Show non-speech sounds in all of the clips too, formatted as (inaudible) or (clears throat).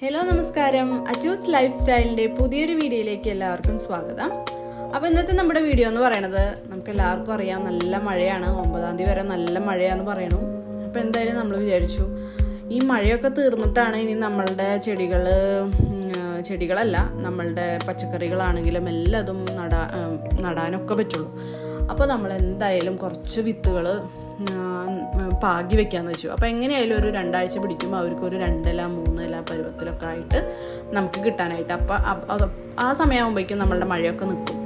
Hello നമസ്കാരം. Achus life സ്റ്റൈലിന്റെ പുതിയൊരു വീഡിയോയിലേക്ക് എല്ലാവർക്കും സ്വാഗതം. അപ്പോൾ ഇന്നത്തെ നമ്മുടെ വീഡിയോ എന്ന് പറയണത് നമുക്ക് എല്ലാവർക്കും അറിയാം നല്ല മഴയാണ്. ഒമ്പതാം തീയതി വരെ നല്ല മഴയാന്ന് പറയണു അപ്പോൾ എന്തായാലും നമ്മൾ വിചാരിച്ചു ഈ മഴയൊക്കെ തീർന്നിട്ടാണ് ഇനി നമ്മളുടെ ചെടികൾ ചെടികളല്ല നമ്മളുടെ പച്ചക്കറികളാണെങ്കിലും എല്ലാതും നടാ നടാനൊക്കെ പറ്റുള്ളൂ. അപ്പോൾ നമ്മൾ എന്തായാലും കുറച്ച് വിത്തുകൾ പാകി വെക്കാന്ന് വെച്ചു. അപ്പോൾ എങ്ങനെയായാലും ഒരു രണ്ടാഴ്ച പിടിക്കും അവർക്ക് ഒരു രണ്ടില മൂന്നില പരുവത്തിലൊക്കെ ആയിട്ട് നമുക്ക് കിട്ടാനായിട്ട്. അപ്പോൾ ആ സമയമാകുമ്പോഴേക്കും നമ്മളുടെ മഴയൊക്കെ നിൽക്കും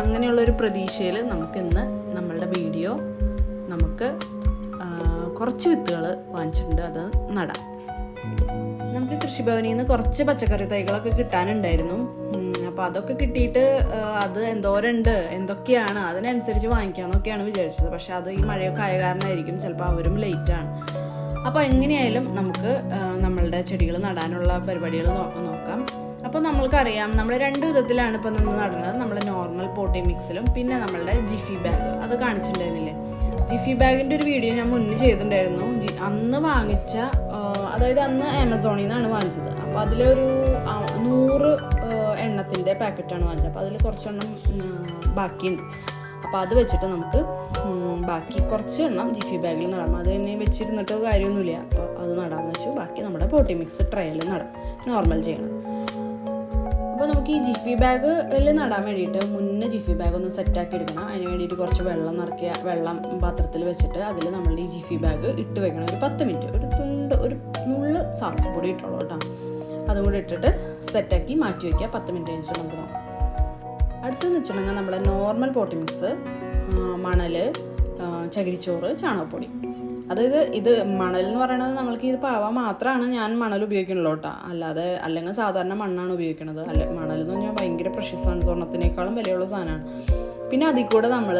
അങ്ങനെയുള്ളൊരു പ്രതീക്ഷയിൽ നമുക്ക് ഇന്ന് നമ്മളുടെ വീഡിയോ നമുക്ക് കുറച്ച് വിത്തുകൾ വാങ്ങിച്ചിട്ടുണ്ട്. അത് നടാം. നമുക്ക് കൃഷിഭവനിൽ നിന്ന് കുറച്ച് പച്ചക്കറി തൈകളൊക്കെ കിട്ടാനുണ്ടായിരുന്നു. അപ്പോൾ അതൊക്കെ കിട്ടിയിട്ട് അത് എന്തോരമുണ്ട് എന്തൊക്കെയാണ് അതിനനുസരിച്ച് വാങ്ങിക്കാമെന്നൊക്കെയാണ് വിചാരിച്ചത്. പക്ഷേ അത് ഈ മഴയൊക്കെ ആയ കാരണമായിരിക്കും ചിലപ്പോൾ അവരും ലേറ്റാണ് അപ്പോൾ എങ്ങനെയായാലും നമുക്ക് നമ്മളുടെ ചെടികൾ നടാനുള്ള പരിപാടികൾ നോക്കാം. അപ്പോൾ നമ്മൾക്കറിയാം നമ്മൾ രണ്ട് വിധത്തിലാണ് ഇപ്പോൾ നിന്ന് നടുന്നത്. നമ്മൾ നോർമൽ പോട്ടി മിക്സിലും പിന്നെ നമ്മളുടെ ജിഫി ബാഗ് അത് കാണിച്ചിട്ടുണ്ടായിരുന്നില്ലേ? ജിഫി ബാഗിന്റെ ഒരു വീഡിയോ ഞാൻ മുന്നേ ചെയ്തിട്ടുണ്ടായിരുന്നു. അന്ന് വാങ്ങിച്ച അതായത് അന്ന് ആമസോണിൽ നിന്നാണ് വാങ്ങിച്ചത്. അപ്പോൾ അതിലൊരു നൂറ് എണ്ണത്തിന്റെ പാക്കറ്റാണ് വാങ്ങിച്ചത്. അപ്പോൾ അതിൽ കുറച്ചെണ്ണം ബാക്കിയുണ്ട്. അപ്പോൾ അത് വെച്ചിട്ട് നമുക്ക് ബാക്കി കുറച്ച് എണ്ണം ജിഫി ബാഗിൽ നടാം. അത് തന്നെ വെച്ചിരുന്നിട്ട് കാര്യമൊന്നുമില്ല. അപ്പോൾ അത് നടാമെന്ന് വെച്ചു. ബാക്കി നമ്മുടെ പോട്ടി മിക്സ് ട്രയൽ നടാം. നോർമൽ ചെയ്യണം. അപ്പോൾ നമുക്ക് ഈ ജിഫി ബാഗിൽ നടാൻ വേണ്ടിയിട്ട് മുന്നേ ജിഫി ബാഗ് ഒന്ന് സെറ്റാക്കി എടുക്കണം. അതിന് വേണ്ടിയിട്ട് കുറച്ച് വെള്ളം നിറക്കിയ വെള്ളം പാത്രത്തിൽ വെച്ചിട്ട് അതിൽ നമ്മൾ ഈ ജിഫി ബാഗ് ഇട്ട് വെക്കണം. ഒരു പത്ത് മിനിറ്റ്. ഒരു തുണ്ട് ഒരു നുള്ള് സാഫ് പൊടി ഇട്ടോളൂ കേട്ടോ. അതും കൂടി ഇട്ടിട്ട് സെറ്റാക്കി മാറ്റി വയ്ക്കുക പത്ത് മിനിറ്റ് കഴിഞ്ഞിട്ട് നമുക്ക് നോക്കാം. അടുത്തെന്ന് വെച്ചിട്ടുണ്ടെങ്കിൽ നമ്മുടെ നോർമൽ പോട്ടി മിക്സ് മണൽ ചകിരിച്ചോറ് ചാണകപ്പൊടി. അതായത് ഇത് മണൽ എന്ന് പറയുന്നത് നമ്മൾക്ക് ഇത് പാവാൻ മാത്രമാണ് ഞാൻ മണൽ ഉപയോഗിക്കണല്ലോ കേട്ടോ. അല്ലാതെ അല്ലെങ്കിൽ സാധാരണ മണ്ണാണ് ഉപയോഗിക്കുന്നത്. അല്ല മണൽ എന്ന് പറഞ്ഞാൽ ഭയങ്കര പ്രഷ്യസാണ് സ്വർണത്തിനേക്കാളും വിലയുള്ള സാധനമാണ്. പിന്നെ അതിൽ കൂടെ നമ്മൾ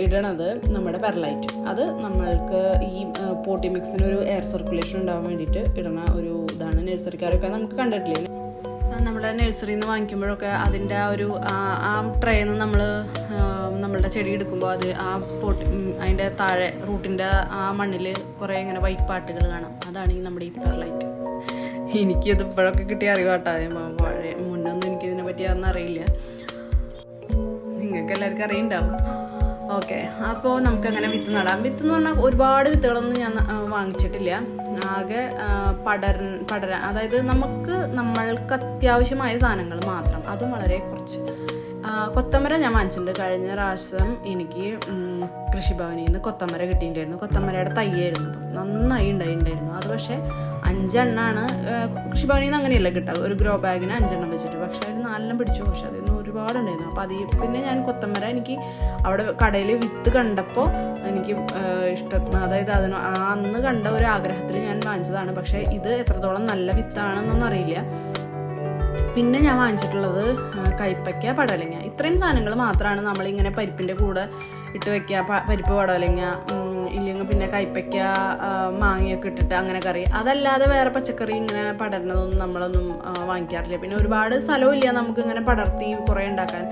ഇടണത് നമ്മുടെ പെർലൈറ്റ്. അത് നമ്മൾക്ക് ഈ പോട്ടി മിക്സിന് ഒരു എയർ സർക്കുലേഷൻ ഉണ്ടാവാൻ വേണ്ടിയിട്ട് ഇടണ ഒരു ഇതാണ് നഴ്സറിക്കാരൊക്കെ നമുക്ക് കണ്ടിട്ടില്ലേ? നമ്മുടെ നഴ്സറിയിൽ നിന്ന് വാങ്ങിക്കുമ്പോഴൊക്കെ അതിന്റെ ആ ഒരു ആ- ട്രേ നിന്ന് നമ്മൾ നമ്മളുടെ ചെടി എടുക്കുമ്പോൾ അത് ആ പോട്ടി അതിന്റെ താഴെ റൂട്ടിന്റെ ആ മണ്ണിൽ കുറേ ഇങ്ങനെ വൈറ്റ് പാട്ടുകൾ കാണാം. അതാണ് ഈ നമ്മുടെ ഈ പെർലൈറ്റ്. എനിക്കിത് ഇപ്പോഴൊക്കെ കിട്ടിയ അറിവാട്ടാ. പഴയ മുന്നൊന്നും എനിക്കിതിനെ പറ്റി അതൊന്നും അറിയില്ല. നിങ്ങൾക്ക് എല്ലാവർക്കും അറിയുണ്ടാവും ഓക്കെ അപ്പോൾ നമുക്ക് അങ്ങനെ വിത്ത് നടാം. വിത്ത് എന്ന് പറഞ്ഞാൽ ഒരുപാട് വിത്തുകളൊന്നും ഞാൻ വാങ്ങിച്ചിട്ടില്ല. ആകെ പടർ പടര പടരാൻ അതായത് നമുക്ക് നമ്മൾക്ക് അത്യാവശ്യമായ സാധനങ്ങൾ മാത്രം. അതും വളരെ കുറച്ച്. കൊത്തമര ഞാൻ വാങ്ങിച്ചിട്ടുണ്ട്. കഴിഞ്ഞ പ്രാവശ്യം എനിക്ക് കൃഷിഭവനിൽ നിന്ന് കൊത്തമര കിട്ടിയിട്ടുണ്ടായിരുന്നു. കൊത്തമരയുടെ തയ്യായിരുന്നു നന്നായി ഉണ്ടായിട്ടുണ്ടായിരുന്നു. അത് പക്ഷേ അഞ്ചെണ്ണാണ്. കൃഷിഭവനിൽ നിന്ന് അങ്ങനെയല്ല കിട്ടുക ഒരു ഗ്രോ ബാഗിന് അഞ്ചെണ്ണം വെച്ചിട്ട്. പക്ഷേ അതിന് നാലെണ്ണം പിടിച്ചു പക്ഷേ അതിൽ നിന്ന് ഒരുപാടുണ്ടായിരുന്നു അപ്പോൾ അതിൽ പിന്നെ ഞാൻ കൊത്തമ്പര എനിക്ക് അവിടെ കടയിൽ വിത്ത് കണ്ടപ്പോൾ എനിക്ക് ഇഷ്ടം. അതായത് അതിന് അന്ന് കണ്ട ഒരു ആഗ്രഹത്തിൽ ഞാൻ വാങ്ങിച്ചതാണ്. പക്ഷേ ഇത് എത്രത്തോളം നല്ല വിത്താണെന്നൊന്നും അറിയില്ല. പിന്നെ ഞാൻ വാങ്ങിച്ചിട്ടുള്ളത് കൈപ്പയ്ക്ക പടലങ്ങ. ഇത്രയും സാധനങ്ങൾ മാത്രമാണ് നമ്മളിങ്ങനെ പരിപ്പിന്റെ കൂടെ ഇട്ട് വെക്കുക പരിപ്പ് പടവലങ്ങ ഇല്ലെങ്കിൽ പിന്നെ കൈപ്പയ്ക്ക മാങ്ങയൊക്കെ ഇട്ടിട്ട് അങ്ങനെ കറി. അതല്ലാതെ വേറെ പച്ചക്കറി ഇങ്ങനെ പടരണതൊന്നും നമ്മളൊന്നും വാങ്ങിക്കാറില്ല. പിന്നെ ഒരുപാട് സ്ഥലമില്ല നമുക്ക് ഇങ്ങനെ പടർത്തി കുറേ ഉണ്ടാക്കാൻ.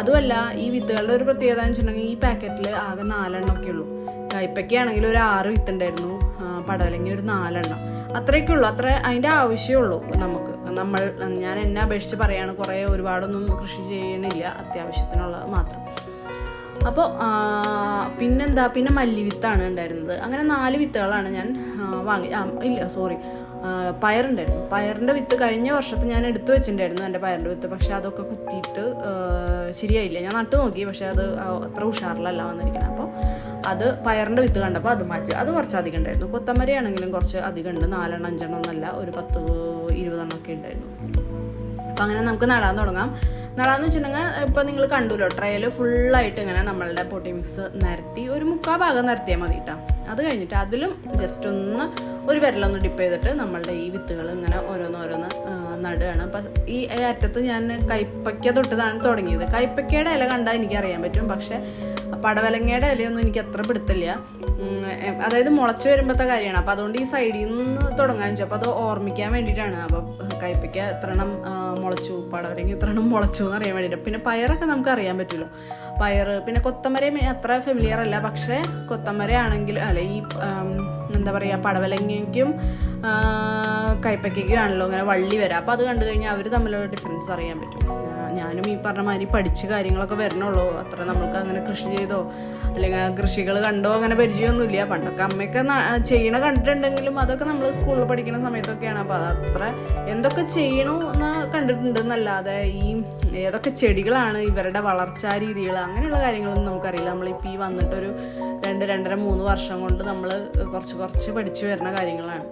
അതുമല്ല ഈ വിത്തുകളുടെ ഒരു പ്രത്യേകത എന്ന് വെച്ചിട്ടുണ്ടെങ്കിൽ ഈ പാക്കറ്റിൽ ആകെ നാലെണ്ണമൊക്കെ ഉള്ളൂ. കൈപ്പയ്ക്കാണെങ്കിൽ ഒരു ആറ് വിത്തുണ്ടായിരുന്നു പടവലങ്ങി ഒരു നാലെണ്ണം. അത്രയൊക്കെ ഉള്ളൂ. അത്ര അതിന്റെ ആവശ്യമുള്ളൂ നമുക്ക്. നമ്മൾ ഞാൻ എന്നെ അപേക്ഷിച്ച് പറയാണ് കുറേ ഒരുപാടൊന്നും കൃഷി ചെയ്യണില്ല. അത്യാവശ്യത്തിനുള്ളത് മാത്രം. അപ്പോൾ പിന്നെന്താ പിന്നെ മല്ലി വിത്താണ് ഉണ്ടായിരുന്നത്. അങ്ങനെ നാല് വിത്തുകളാണ് ഞാൻ വാങ്ങി ഇല്ല സോറി പയറുണ്ടായിരുന്നു. പയറിന്റെ വിത്ത് കഴിഞ്ഞ വർഷത്തെ ഞാൻ എടുത്തു വെച്ചിട്ടുണ്ടായിരുന്നു എന്റെ പയറിന്റെ വിത്ത്. പക്ഷെ അതൊക്കെ കുത്തിയിട്ട് ശരിയായില്ല. ഞാൻ നട്ടു നോക്കി പക്ഷെ അത് അത്ര ഉഷാറിലല്ല വന്നിരിക്കുന്നത്. അപ്പോൾ അത് പയറിന്റെ വിത്ത് കണ്ടപ്പോൾ അത് മാറ്റി. അത് കുറച്ച് അധികം ഉണ്ടായിരുന്നു. കൊത്തമരി ആണെങ്കിലും കുറച്ച് അധികം ഉണ്ട്. നാലെണ്ണം അഞ്ചെണ്ണം എന്നല്ല ഒരു പത്ത് ഇരുപതെണ്ണം ഒക്കെ ഉണ്ടായിരുന്നു. അപ്പം അങ്ങനെ നമുക്ക് നടാൻ തുടങ്ങാം. നടാന്ന് വെച്ചിട്ടുണ്ടെങ്കിൽ ഇപ്പം നിങ്ങൾ കണ്ടുല്ലോ ട്രയൽ ഫുള്ളായിട്ട് ഇങ്ങനെ നമ്മളുടെ പൊട്ടി മിക്സ് നിരത്തി ഒരു മുക്കാ ഭാഗം നിരത്തിയാൽ മതി കേട്ടോ അത് കഴിഞ്ഞിട്ട് അതിലും ജസ്റ്റ് ഒന്ന് ഒരു വിരലൊന്ന് ഡിപ്പ് ചെയ്തിട്ട് നമ്മളുടെ ഈ വിത്തുകൾ ഇങ്ങനെ ഓരോന്ന് ഓരോന്ന് നടുകയാണ്. അപ്പം ഈ അറ്റത്ത് ഞാൻ കൈപ്പയ്ക്ക തൊട്ടതാണ് തുടങ്ങിയത്. കൈപ്പയ്ക്കയുടെ ഇല കണ്ടാൽ എനിക്ക് അറിയാൻ പറ്റും. പക്ഷേ പടവലങ്ങയുടെ ഇലയൊന്നും എനിക്ക് അത്ര പിടുത്തില്ല. അതായത് മുളച്ച് വരുമ്പോഴത്തെ കാര്യമാണ്. അപ്പം അതുകൊണ്ട് ഈ സൈഡിൽ നിന്ന് തുടങ്ങാൻ വെച്ചു. അപ്പോൾ അത് ഓർമ്മിക്കാൻ വേണ്ടിയിട്ടാണ്. അപ്പം കയ്പ്പയ്ക്ക എത്ര എണ്ണം മുളച്ചു പടവലങ്ങ എത്രണ്ണം മുളച്ചു എന്ന് അറിയാൻ വേണ്ടിയിട്ട്. പിന്നെ പയറൊക്കെ നമുക്ക് അറിയാൻ പറ്റുമല്ലോ. പയർ പിന്നെ കൊത്തമരയും അത്ര ഫെമിലിയർ അല്ല. പക്ഷേ കൊത്തമര ആണെങ്കിൽ അല്ല ഈ എന്താ പറയുക പടവലങ്ങയ്ക്കും കയ്പ്പയ്ക്കും ആണല്ലോ അങ്ങനെ വള്ളി വരാം. അപ്പോൾ അത് കണ്ടു കഴിഞ്ഞാൽ അവർ തമ്മിലുള്ള ഡിഫറൻസ് അറിയാൻ പറ്റും. ഞാനും ഈ പറഞ്ഞ മാതിരി പഠിച്ച് കാര്യങ്ങളൊക്കെ വരണുള്ളൂ. അത്ര നമ്മൾക്ക് അങ്ങനെ കൃഷി ചെയ്തോ അല്ലെങ്കിൽ കൃഷികൾ കണ്ടോ അങ്ങനെ പരിചയമൊന്നുമില്ല. പണ്ടൊക്കെ അമ്മയൊക്കെ ചെയ്യണ കണ്ടിട്ടുണ്ടെങ്കിലും അതൊക്കെ നമ്മൾ സ്കൂളിൽ പഠിക്കുന്ന സമയത്തൊക്കെയാണ്. അപ്പോൾ അതത്ര എന്തൊക്കെ ചെയ്യണു എന്ന് കണ്ടിട്ടുണ്ട് എന്നല്ലാതെ ഈ ഏതൊക്കെ ചെടികളാണ് ഇവരുടെ വളർച്ചാ രീതികൾ അങ്ങനെയുള്ള കാര്യങ്ങളൊന്നും നമുക്കറിയില്ല. നമ്മളിപ്പോൾ ഈ വന്നിട്ടൊരു രണ്ട് രണ്ടര മൂന്ന് വർഷം കൊണ്ട് നമ്മൾ കുറച്ച് കുറച്ച് പഠിച്ചു വരുന്ന കാര്യങ്ങളാണ്.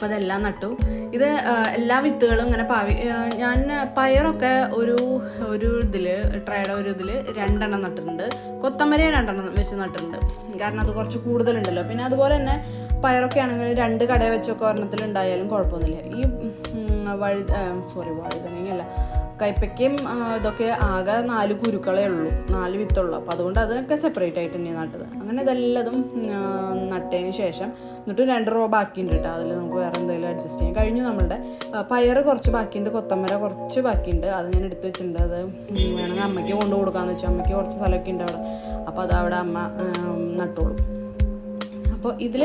അപ്പോൾ അതെല്ലാം നട്ടു. ഇത് എല്ലാ വിത്തുകളും ഇങ്ങനെ പാവി ഞാൻ പയറൊക്കെ ഒരു ഒരു ഇതിൽ ട്രയുടെ ഒരു ഇതിൽ രണ്ടെണ്ണം നട്ടിട്ടുണ്ട്. കൊത്തമര രണ്ടെണ്ണം വെച്ച് നട്ടിട്ടുണ്ട്. കാരണം അത് കുറച്ച് കൂടുതലുണ്ടല്ലോ. പിന്നെ അതുപോലെ തന്നെ പയറൊക്കെ ആണെങ്കിൽ രണ്ട് കട വെച്ചൊക്കെ ഒരെണ്ണത്തിൽ ഉണ്ടായാലും കുഴപ്പമൊന്നുമില്ല. ഈ വഴുത സോറി വഴുതനങ്ങയല്ല. കൈപ്പയ്ക്കും ഇതൊക്കെ ആകെ നാല് കുരുക്കളേ ഉള്ളൂ. നാല് വിത്തുള്ളൂ. അപ്പോൾ അതുകൊണ്ട് അതൊക്കെ സെപ്പറേറ്റ് ആയിട്ട് തന്നെയാണ് നട്ടത്. അങ്ങനെ ഇതെല്ലതും നട്ടതിന് ശേഷം എന്നിട്ട് രണ്ട് റോ ബാക്കിയുണ്ട് കേട്ടോ. അതിൽ നമുക്ക് വേറെ എന്തെങ്കിലും അഡ്ജസ്റ്റ് ചെയ്യാം. കഴിഞ്ഞു നമ്മളുടെ പയർ കുറച്ച് ബാക്കിയുണ്ട്. കൊത്തമര കുറച്ച് ബാക്കിയുണ്ട്. അത് ഞാൻ എടുത്തു വെച്ചിട്ടുണ്ട്. അത് വേണമെങ്കിൽ അമ്മയ്ക്ക് കൊണ്ടു കൊടുക്കാമെന്ന് വെച്ചാൽ അമ്മയ്ക്ക് കുറച്ച് സ്ഥലമൊക്കെ ഉണ്ട് അവിടെ. അപ്പോൾ അത് അവിടെ അമ്മ നട്ടോളും. അപ്പോൾ ഇതിൽ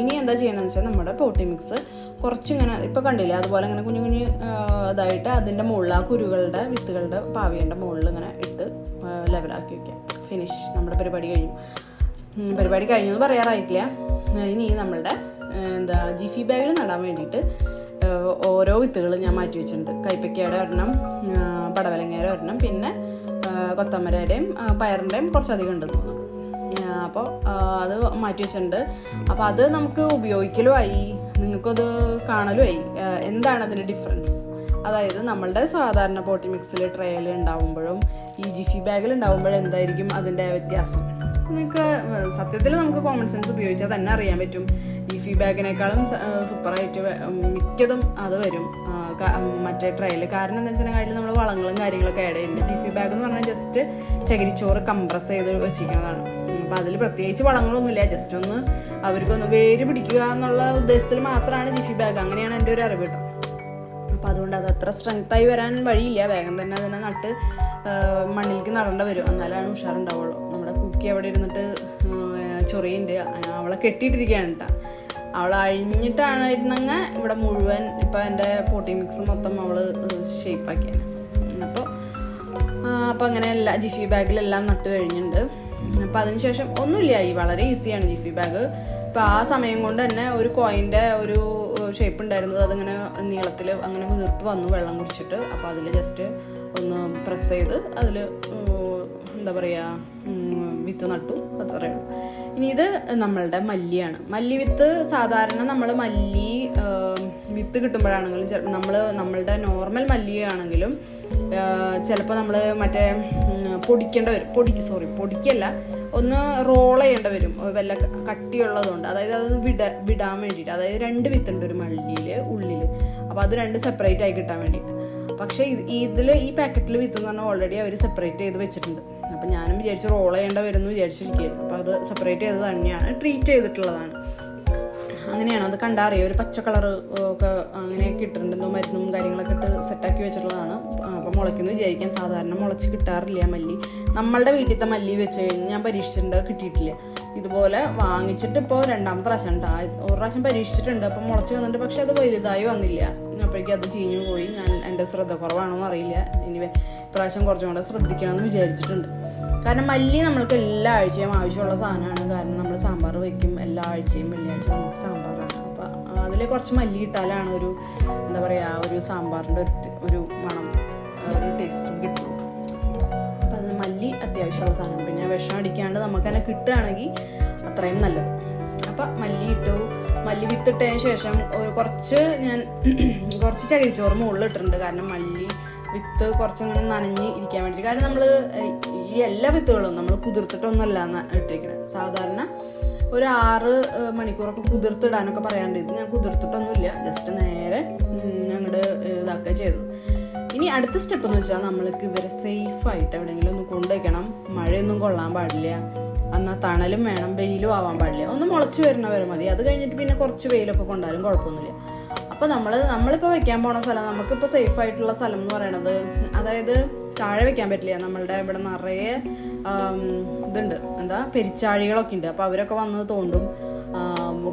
ഇനി എന്താ ചെയ്യണമെന്ന് വെച്ചാൽ നമ്മുടെ പോട്ടി മിക്സ് കുറച്ചിങ്ങനെ ഇപ്പോൾ കണ്ടില്ലേ അതുപോലെ ഇങ്ങനെ കുഞ്ഞു കുഞ്ഞു ഇതായിട്ട് അതിന്റെ മുകളിൽ ആ കുരുകളുടെ വിത്തുകളുടെ പാവിയുടെ മുകളിൽ ഇങ്ങനെ ഇട്ട് ലെവലാക്കി വയ്ക്കാം ഫിനിഷ് നമ്മുടെ പരിപാടി കഴിഞ്ഞു. പരിപാടി കഴിഞ്ഞു എന്ന് പറയാറായിട്ടില്ല. ഇനി നമ്മളുടെ എന്താ ജിഫി ബാഗിൽ നടാൻ വേണ്ടിയിട്ട് ഓരോ വിത്തുകൾ ഞാൻ മാറ്റി വെച്ചിട്ടുണ്ട്. കൈപ്പയ്ക്കയുടെ ഒരെണ്ണം പടവലങ്ങയുടെ ഒരെണ്ണം പിന്നെ കൊത്തമരയുടെയും പയറിന്റെയും കുറച്ചധികം ഉണ്ടെന്ന് തോന്നുന്നു. അപ്പോൾ അത് മാറ്റി വെച്ചിട്ടുണ്ട്. അപ്പോൾ അത് നമുക്ക് ഉപയോഗിക്കലുമായി നിങ്ങൾക്കത് കാണലുമായി എന്താണ് അതിന്റെ ഡിഫറൻസ് അതായത് നമ്മളുടെ സാധാരണ പോട്ടി മിക്സിൽ ട്രയൽ ഉണ്ടാവുമ്പോഴും ഈ ജിഫി ബാഗിൽ ഉണ്ടാവുമ്പോഴും എന്തായിരിക്കും അതിന്റെ വ്യത്യാസം? നിങ്ങൾക്ക് സത്യത്തിൽ നമുക്ക് കോമൺ സെൻസ് ഉപയോഗിച്ചാൽ തന്നെ അറിയാൻ പറ്റും. ജിഫി ബാഗിനേക്കാളും സൂപ്പറായിട്ട് മിക്കതും അത് വരും. മറ്റേ ട്രയൽ കാരണം എന്താ വെച്ചിട്ടുണ്ടെങ്കിൽ അതിൽ നമ്മൾ വളങ്ങളും കാര്യങ്ങളൊക്കെ ആഡ് ചെയ്യുന്നുണ്ട്. ജിഫി ബാഗ് എന്ന് പറഞ്ഞാൽ ജസ്റ്റ് ചകിരിച്ചോറ് കംപ്രസ് ചെയ്ത് വെച്ചിരിക്കുന്നതാണ്. അപ്പം അതിൽ പ്രത്യേകിച്ച് വളങ്ങളൊന്നുമില്ല. ജസ്റ്റ് ഒന്ന് അവർക്കൊന്ന് വേര് പിടിക്കുക എന്നുള്ള ഉദ്ദേശത്തിൽ മാത്രമാണ് ജിഫി ബാഗ് അങ്ങനെയാണ് എന്റെ ഒരു അറിവ് കേട്ടോ അപ്പം അതുകൊണ്ട് അത് അത്ര സ്ട്രെങ്ത്തായി വരാൻ വഴിയില്ല. വേഗം തന്നെ അതിനെ നട്ട് മണ്ണിലേക്ക് നടേണ്ട വരും. എന്നാലാണ് ഉഷാറുണ്ടാവുള്ളൂ. നമ്മുടെ കുക്കി അവിടെ ഇരുന്നിട്ട് ചൊറിയുണ്ട്. അവളെ കെട്ടിയിട്ടിരിക്കുകയാണ് കേട്ടോ അവൾ അഴിഞ്ഞിട്ടാണ് ഇരുന്നങ്ങ് ഇവിടെ മുഴുവൻ ഇപ്പം എന്റെ പോട്ടി മിക്സ് മൊത്തം അവൾ ഷേപ്പാക്കിയാണ് അപ്പോൾ അപ്പോൾ അങ്ങനെ എല്ലാ ജിഫി ബാഗിലെല്ലാം നട്ട് കഴിഞ്ഞിട്ടുണ്ട് അപ്പോൾ അതിനുശേഷം ഒന്നുമില്ല ഈ വളരെ ഈസിയാണ് ജിഫി ബാഗ് അപ്പോൾ ആ സമയം കൊണ്ട് തന്നെ ഒരു കോയിന്റെ ഒരു ഷേപ്പ് ഉണ്ടായിരുന്നത് അതിങ്ങനെ നീളത്തിൽ അങ്ങനെ വീർത്ത് വന്നു വെള്ളം കുടിച്ചിട്ട്. അപ്പോൾ അതിൽ ജസ്റ്റ് ഒന്ന് പ്രസ് ചെയ്ത് അതിൽ എന്താ പറയുക വിത്ത് നട്ടു. അത്രയേ ഉള്ളൂ. ഇനി ഇത് നമ്മളുടെ മല്ലിയാണ്. മല്ലി വിത്ത് സാധാരണ നമ്മൾ മല്ലി വിത്ത് കിട്ടുമ്പോഴാണെങ്കിലും നമ്മൾ നമ്മളുടെ നോർമൽ മല്ലിയാണെങ്കിലും ചിലപ്പോൾ നമ്മൾ മറ്റേ പൊടിക്കേണ്ട വരും. പൊടിക്ക് സോറി പൊടിക്കല്ല. ഒന്ന് റോൾ ചെയ്യേണ്ട വരും. വല്ല കട്ടിയുള്ളതുകൊണ്ട്. അതായത് അത് വിട വിടാൻ വേണ്ടിയിട്ട്. അതായത് രണ്ട് വിത്തുണ്ട് ഒരു മല്ലിയിൽ ഉള്ളിൽ അപ്പോൾ അത് രണ്ട് സെപ്പറേറ്റ് ആയി കിട്ടാൻ വേണ്ടിയിട്ട്. പക്ഷേ ഇതിൽ ഈ പാക്കറ്റിൽ വിത്ത് എന്ന് പറഞ്ഞാൽ ഓൾറെഡി അവർ സെപ്പറേറ്റ് ചെയ്ത് വെച്ചിട്ടുണ്ട്. അപ്പം ഞാനും വിചാരിച്ചു റോൾ ചെയ്യേണ്ട വരുമെന്ന് വിചാരിച്ചിരിക്കുകയായിരുന്നു അപ്പോൾ അത് സെപ്പറേറ്റ് ചെയ്ത് തന്നെയാണ് ട്രീറ്റ് ചെയ്തിട്ടുള്ളതാണ്. അങ്ങനെയാണ്. അത് കണ്ടാൽ അറിയാം? ഒരു പച്ച കളർ ഒക്കെ അങ്ങനെയൊക്കെ ഇട്ടിട്ടുണ്ടെന്നോ മരുന്നും കാര്യങ്ങളൊക്കെ ഇട്ട് സെറ്റാക്കി വെച്ചിട്ടുള്ളതാണ്. അപ്പോൾ മുളയ്ക്കുന്നു വിചാരിക്കാം. സാധാരണ മുളച്ച് കിട്ടാറില്ല മല്ലി. നമ്മളുടെ വീട്ടിലത്തെ മല്ലി വെച്ച് കഴിഞ്ഞ് ഞാൻ പരീക്ഷിച്ചിട്ടുണ്ട് കിട്ടിയിട്ടില്ല. ഇതുപോലെ വാങ്ങിച്ചിട്ട് ഇപ്പോൾ രണ്ടാമത്തെ പ്രാവശ്യം ഉണ്ടാ ഒരു പ്രാവശ്യം പരീക്ഷിച്ചിട്ടുണ്ട്. അപ്പം മുളച്ച് വന്നിട്ട് പക്ഷേ അത് വലുതായി വന്നില്ല. അപ്പോഴേക്കും അത് ചീഞ്ഞു പോയി. ഞാൻ എന്റെ ശ്രദ്ധ കുറവാണോ അറിയില്ല. ഇനി പ്രാവശ്യം കുറച്ചും കൂടെ ശ്രദ്ധിക്കണമെന്ന് വിചാരിച്ചിട്ടുണ്ട്. കാരണം മല്ലി നമ്മൾക്ക് എല്ലാ ആഴ്ചയും ആവശ്യമുള്ള സാധനമാണ്. കാരണം നമ്മൾ സാമ്പാർ വയ്ക്കും എല്ലാ ആഴ്ചയും വെള്ളിയാഴ്ച നമുക്ക് സാമ്പാറാണ്. അപ്പോൾ അതിൽ കുറച്ച് മല്ലി ഇട്ടാലാണ് ഒരു എന്താ പറയുക ഒരു സാമ്പാറിന്റെ ഒരു ഒരു മണം ഒരു ടേസ്റ്റും കിട്ടും അപ്പം അത് മല്ലി അത്യാവശ്യമുള്ള സാധനമാണ്. പിന്നെ വിഷം അടിക്കാണ്ട് നമുക്ക് തന്നെ കിട്ടുകയാണെങ്കിൽ അത്രയും നല്ലത്. അപ്പം മല്ലി ഇട്ടു. മല്ലി വിത്തിട്ടതിന് ശേഷം കുറച്ച് ഞാൻ (clears throat) കുറച്ച് ചകിരിച്ചോറ് മുകളിൽ ഇട്ടിട്ടുണ്ട്. കാരണം മല്ലി വിത്ത് കുറച്ചിങ്ങനെ നനഞ്ഞ് ഇരിക്കാൻ വേണ്ടിയിട്ട്. കാരണം നമ്മൾ ഈ എല്ലാ വിത്തുകളും നമ്മൾ കുതിർത്തിട്ടൊന്നുമല്ല ഇട്ടിരിക്കുന്നത് സാധാരണ ഒരു ആറ് മണിക്കൂറൊക്കെ കുതിർത്തിടാനൊക്കെ പറയാണ്ട് ഇത് ഞാൻ കുതിർത്തിട്ടൊന്നുമില്ല ജസ്റ്റ് നേരെ ഞങ്ങളുടെ ഇതാക്കുക ചെയ്തത്. ഇനി അടുത്ത സ്റ്റെപ്പ് എന്ന് വെച്ചാൽ നമ്മൾക്ക് ഇവരെ സേഫായിട്ട് എവിടെയെങ്കിലും ഒന്ന് കൊണ്ടുവയ്ക്കണം. മഴയൊന്നും കൊള്ളാൻ പാടില്ല. എന്നാൽ തണലും വേണം വെയിലും ആവാൻ പാടില്ല. ഒന്ന് മുളച്ച് വരുന്ന വരെ മതി. അത് കഴിഞ്ഞിട്ട് പിന്നെ കുറച്ച് വെയിലൊക്കെ കൊണ്ടാലും കുഴപ്പമൊന്നുമില്ല. അപ്പോൾ നമ്മൾ നമ്മളിപ്പോൾ വെക്കാൻ പോണ സ്ഥലം നമുക്കിപ്പോൾ സേഫ് ആയിട്ടുള്ള സ്ഥലം എന്ന് പറയണത് അതായത് താഴെ വെക്കാൻ പറ്റില്ല. നമ്മളുടെ ഇവിടെ നിറയെ ഇതുണ്ട്. എന്താ? പെരിച്ചാഴികളൊക്കെ ഉണ്ട്. അപ്പോൾ അവരൊക്കെ വന്ന് തോണ്ടും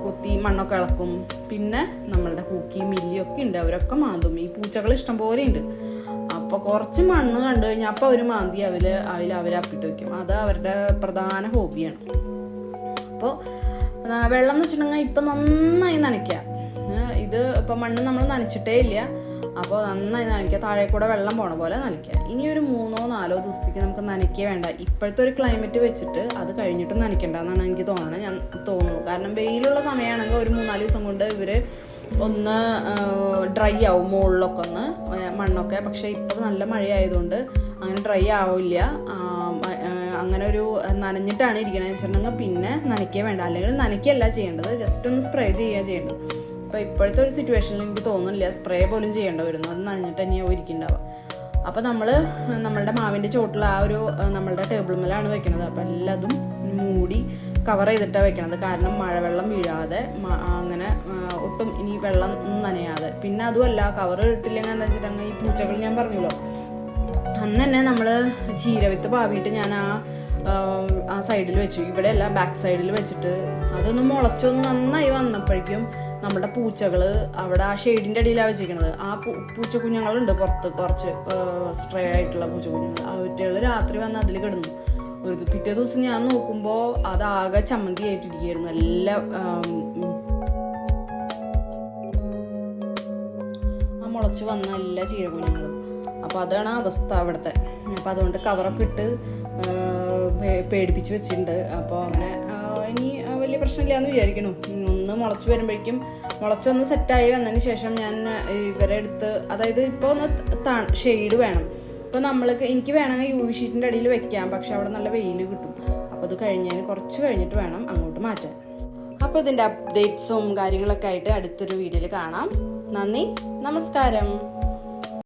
കുത്തി മണ്ണൊക്കെ ഇളക്കും. പിന്നെ നമ്മളുടെ കൂക്കി മില്ലിയൊക്കെ ഉണ്ട്. അവരൊക്കെ മാന്തും. ഈ പൂച്ചകൾ ഇഷ്ടംപോലെ ഉണ്ട്. അപ്പോൾ കുറച്ച് മണ്ണ് കണ്ടു കഴിഞ്ഞാൽ അപ്പോൾ അവർ മാന്തി അവർ അതിൽ അവർ അപ്പിട്ട് വയ്ക്കും അത് അവരുടെ പ്രധാന ഹോബിയാണ്. അപ്പോൾ വെള്ളം എന്ന് വെച്ചിട്ടുണ്ടെങ്കിൽ ഇപ്പം നന്നായി നനയ്ക്കുക ഇത് ഇപ്പം മണ്ണ് നമ്മൾ നനച്ചിട്ടേ ഇല്ല. അപ്പോൾ നന്നായി നനയ്ക്കുക. താഴെ കൂടെ വെള്ളം പോണ പോലെ നനയ്ക്കുക. ഇനി ഒരു മൂന്നോ നാലോ ദിവസത്തേക്ക് നമുക്ക് നനയ്ക്കുക വേണ്ട. ഇപ്പോഴത്തെ ഒരു ക്ലൈമറ്റ് വെച്ചിട്ട് അത് കഴിഞ്ഞിട്ട് നനയ്ക്കേണ്ട എന്നാണ് എനിക്ക് തോന്നുന്നത് ഞാൻ തോന്നുന്നു. കാരണം വെയിലുള്ള സമയമാണെങ്കിൽ ഒരു മൂന്നാൽ ദിവസം കൊണ്ട് ഇവർ ഒന്ന് ഡ്രൈ ആവും മുകളിലൊക്കെ ഒന്ന് മണ്ണൊക്കെ. പക്ഷേ ഇപ്പോൾ നല്ല മഴയായതുകൊണ്ട് അങ്ങനെ ഡ്രൈ ആവില്ല. അങ്ങനെ ഒരു നനഞ്ഞിട്ടാണ് ഇരിക്കണത്. വെച്ചിട്ടുണ്ടെങ്കിൽ പിന്നെ നനയ്ക്കുക വേണ്ട. അല്ലെങ്കിൽ നനയ്ക്കല്ല ചെയ്യേണ്ടത്. ജസ്റ്റ് ഒന്ന് സ്പ്രേ ചെയ്യുക ചെയ്യേണ്ടത്. അപ്പോൾ ഇപ്പോഴത്തെ ഒരു സിറ്റുവേഷനിൽ എനിക്ക് തോന്നുന്നില്ല സ്പ്രേ പോലും ചെയ്യേണ്ട വരുന്നു അത് നനഞ്ഞിട്ട് തന്നെയാവും ഇരിക്കുന്നുണ്ടാവുക. അപ്പോൾ നമ്മൾ നമ്മളുടെ മാവിന്റെ ചോട്ടിൽ ആ ഒരു നമ്മളുടെ ടേബിൾ മേലാണ് വെക്കുന്നത് അപ്പോൾ എല്ലാതും മൂടി കവർ ചെയ്തിട്ടാണ് വെക്കണത്. കാരണം മഴവെള്ളം വീഴാതെ അങ്ങനെ ഒട്ടും ഇനി വെള്ളം നനയാതെ. പിന്നെ അതുമല്ല കവർ ഇട്ടില്ലെങ്കിൽ എന്താ വെച്ചിട്ടുണ്ടെങ്കിൽ ഈ പൂച്ചകൾ ഞാൻ പറഞ്ഞല്ലോ. അന്ന് തന്നെ നമ്മൾ ചീരവിത്ത് പാവിയിട്ട് ഞാൻ ആ, ആ സൈഡിൽ വെച്ചു. ഇവിടെയല്ല ബാക്ക് സൈഡിൽ വെച്ചിട്ട്. അതൊന്ന് മുളച്ചൊന്ന് നന്നായി വന്നപ്പോഴേക്കും നമ്മുടെ പൂച്ചകൾ അവിടെ ആ ഷെയ്ഡിന്റെ അടിയിലാണ് വെച്ചിരിക്കുന്നത് ആ പൂച്ച കുഞ്ഞുങ്ങളുണ്ട് പുറത്ത് കുറച്ച് സ്ട്രേ ആയിട്ടുള്ള പൂച്ച കുഞ്ഞുങ്ങൾ. അവറ്റുകൾ രാത്രി വന്ന് അതിൽ കിടന്നു. ഒരു പിറ്റേ ദിവസം ഞാൻ നോക്കുമ്പോൾ അതാകെ ചമ്മന്തി ആയിട്ടിരിക്കുകയായിരുന്നു. എല്ലാം ആം, മുളച്ച് വന്ന എല്ലാ ചീരകുഞ്ഞുങ്ങളും അപ്പോൾ അതാണ് അവസ്ഥ അവിടുത്തെ. അപ്പോൾ അതുകൊണ്ട് കവറൊക്കെ ഇട്ട് പേടിപ്പിച്ച് വെച്ചിട്ടുണ്ട്. അപ്പോൾ അങ്ങനെ ഇനി വലിയ പ്രശ്നമില്ല എന്ന് വിചാരിക്കണു. ഇനി ഒന്ന് മുളച്ച് വരുമ്പോഴേക്കും മുളച്ചൊന്ന് സെറ്റായി വന്നതിന് ശേഷം ഞാൻ ഇവരെ എടുത്ത് അതായത് ഇപ്പോൾ ഒന്ന് ഷെയ്ഡ് വേണം. ഇപ്പോൾ നമ്മൾക്ക് എനിക്ക് വേണമെങ്കിൽ യു വി ഷീറ്റിന്റെ അടിയിൽ വെക്കാം പക്ഷെ അവിടെ നല്ല വെയിൽ കിട്ടും. അപ്പോൾ അത് കഴിഞ്ഞതിന് കുറച്ച് കഴിഞ്ഞിട്ട് വേണം അങ്ങോട്ട് മാറ്റാൻ. അപ്പോൾ ഇതിന്റെ അപ്ഡേറ്റ്സും കാര്യങ്ങളൊക്കെ ആയിട്ട് അടുത്തൊരു വീഡിയോയിൽ കാണാം. നന്ദി നമസ്കാരം.